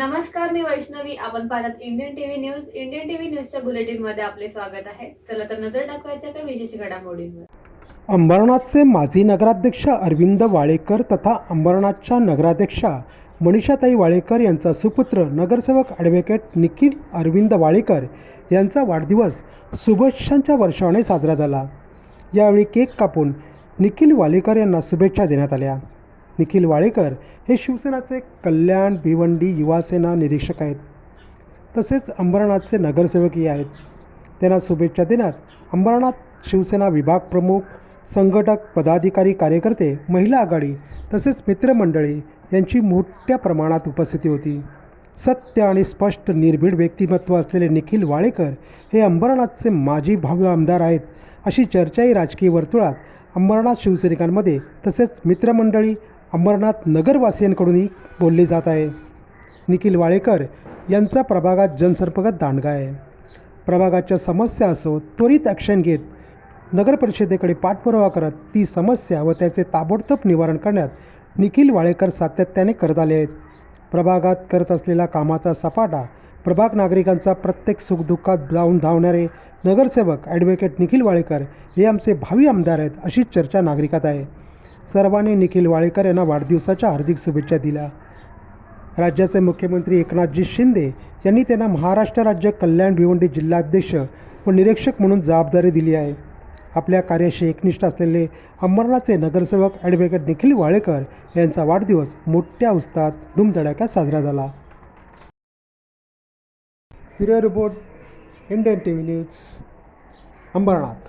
नमस्कार मी वैष्णवी. आपण पाहतात Indian TV news Indian TV न्यूजच्या बुलेटिनमध्ये आपले स्वागत आहे. चला तर नजर टाकवायच्या काही विशेष घडामोडींवर. अंबरनाथचे माजी नगराध्यक्ष अरविंद वाळेकर तथा अंबरनाथच्या नगराध्यक्षा मनीषाताई वाळेकर यांचा सुपुत्र नगरसेवक ॲडव्होकेट निखिल अरविंद वाळेकर यांचा वाढदिवस शुभेच्छांच्या वर्षाने साजरा झाला. यावेळी केक कापून निखिल वाळेकर यांना शुभेच्छा देण्यात आल्या. निखिल वाळेकर हे शिवसेनाचे कल्याण भिवंडी युवासेना निरीक्षक आहेत. तसेच अंबरनाथचे नगरसेवकही आहेत. त्यांना शुभेच्छा देण्यात अंबरनाथ शिवसेना विभाग प्रमुख संघटक पदाधिकारी कार्यकर्ते महिला आघाडी तसेच मित्रमंडळी यांची मोठ्या प्रमाणात उपस्थिती होती. सत्य आणि स्पष्ट निर्भीड व्यक्तिमत्व असलेले निखिल वाळेकर हे अंबरनाथचे माजी भावी आमदार आहेत अशी चर्चाही राजकीय वर्तुळात अंबरनाथ शिवसैनिकांमध्ये तसेच मित्रमंडळी अंबरनाथ नगरवासियांकडूनही बोलली जात आहे. निखिल वाळेकर यांचा प्रभागात जनसंपर्क दांडगा आहे. प्रभागाच्या समस्या असो त्वरित ॲक्शन घेत नगरपरिषदेकडे पाठपुरावा करत ती समस्या व त्याचे ताबडतोब निवारण करण्यात निखिल वाळेकर सातत्याने करत आले आहेत. प्रभागात करत असलेला कामाचा सपाटा प्रभाग नागरिकांचा प्रत्येक सुखदुःखात जाऊन धावणारे नगरसेवक ॲडव्होकेट निखिल वाळेकर हे आमचे भावी आमदार आहेत अशी चर्चा नागरिकात आहे. सर्वांनी निखिल वाळेकर यांना वाढदिवसाच्या हार्दिक शुभेच्छा दिल्या. राज्याचे मुख्यमंत्री एकनाथजी शिंदे यांनी त्यांना महाराष्ट्र राज्य कल्याण भिवंडी जिल्हाध्यक्ष व निरीक्षक म्हणून जबाबदारी दिली आहे. आपल्या कार्याशी एकनिष्ठ असलेले अंबरनाथचे नगरसेवक ॲडव्होकेट निखिल वाळेकर यांचा वाढदिवस मोठ्या उत्साहात धुमधडाक्यात साजरा झाला. Bureau report Indian T V news Ambernath.